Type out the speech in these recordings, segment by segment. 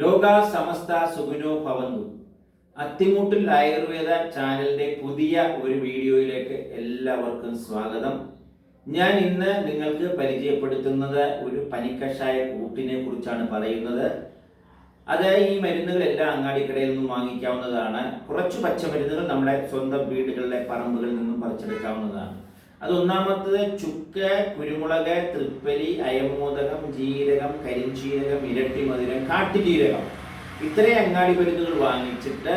ലോക സമസ്ത സുഖിനോ ഭവന്തു. അത്തിമൂട്ടിൽ ആയുർവേദ ചാനലിന്റെ പുതിയ ഒരു വീഡിയോയിലേക്ക് എല്ലാവർക്കും സ്വാഗതം. ഞാൻ ഇന്ന് നിങ്ങൾക്ക് പരിചയപ്പെടുത്തുന്നത് ഒരു പനിക്കഷായ കൂട്ടിനെ കുറിച്ചാണ് പറയുന്നത്. അത് ഈ മരുന്നുകളെല്ലാം അങ്ങാടിക്കടയിൽ നിന്നും വാങ്ങിക്കാവുന്നതാണ്. കുറച്ച് പച്ചമരുന്നുകൾ നമ്മുടെ സ്വന്തം വീടുകളിലെ പറമ്പുകളിൽ നിന്നും പറിച്ചെടുക്കാവുന്നതാണ്. അത് ഒന്നാമത്തത് ചുക്ക് കുരുമുളക് തൃപ്പലി അയമോദകം ജീരകം കരിഞ്ചീരകം ഇരട്ടി മധുരം കാട്ടുജീരകം. ഇത്രയും അങ്ങാടി മരുന്നുകൾ വാങ്ങിച്ചിട്ട്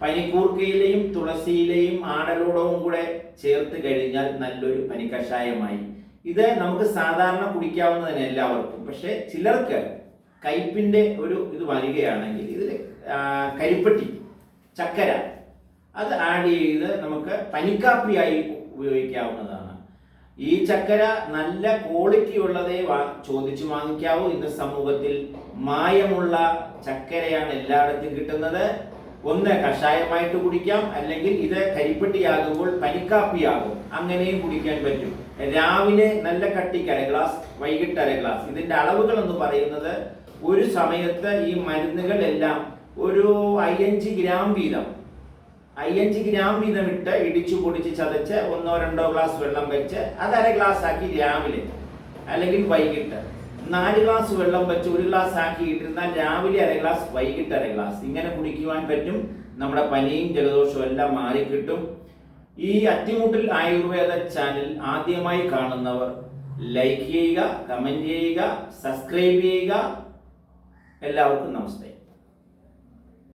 പനിക്കൂർക്കയിലെയും തുളസിയിലെയും ആടലോടവും കൂടെ ചേർത്ത് കഴിഞ്ഞാൽ നല്ലൊരു പനിക്കഷായമായി. ഇത് നമുക്ക് സാധാരണ കുടിക്കാവുന്ന തന്നെ എല്ലാവർക്കും. പക്ഷെ ചിലർക്ക് കയ്പിന്റെ ഒരു ഇത് വരികയാണെങ്കിൽ ഇതിൽ കരിപ്പട്ടി ചക്കര അത് ആഡ് ചെയ്ത് നമുക്ക് പനിക്കാപ്പിയായി ഉപയോഗിക്കാവുന്നതാണ്. ഈ ചക്കര നല്ല ക്വാളിറ്റി ഉള്ളതേ ചോദിച്ചു വാങ്ങിക്കാവൂ. ഇന്ന് സമൂഹത്തിൽ മായമുള്ള ചക്കരയാണ് എല്ലായിടത്തും കിട്ടുന്നത്. ഒന്ന് കഷായമായിട്ട് കുടിക്കാം അല്ലെങ്കിൽ ഇത് കരിപ്പെട്ടിയാകുമ്പോൾ പനിക്കാപ്പിയാകും. അങ്ങനെയും കുടിക്കാൻ പറ്റും. രാവിലെ നല്ല കട്ടിക്ക് അര ഗ്ലാസ് വൈകിട്ട് അര ഗ്ലാസ് ഇതിന്റെ അളവുകൾ എന്ന് പറയുന്നത് ഒരു സമയത്ത് ഈ മരുന്നുകൾ എല്ലാം ഒരു അയ്യഞ്ച് ഗ്രാം വീതം. അയ്യഞ്ച് ഗ്രാം വീതം ഇട്ട് ഇടിച്ചു പൊടിച്ച് ചതച്ച് ഒന്നോ രണ്ടോ ഗ്ലാസ് വെള്ളം വെച്ച് അത് അര ഗ്ലാസ് ആക്കി രാവിലെ. അല്ലെങ്കിൽ വൈകിട്ട്. നാല് ഗ്ലാസ് വെള്ളം വെച്ച് ഒരു ഗ്ലാസ് ആക്കി ഇട്ടിരുന്നാൽ രാവിലെ അര ഗ്ലാസ് വൈകിട്ട് അര ഗ്ലാസ്. ഇങ്ങനെ കുടിക്കുവാൻ പറ്റും. നമ്മുടെ പനിയും ജലദോഷവും എല്ലാം മാറിക്കിട്ടും. ഈ അറ്റിമുട്ടിൽ ആയുർവേദ ചാനൽ ആദ്യമായി കാണുന്നവർ ലൈക്ക് ചെയ്യുക കമന്റ് ചെയ്യുക സബ്സ്ക്രൈബ് ചെയ്യുക. എല്ലാവർക്കും നമസ്തേ.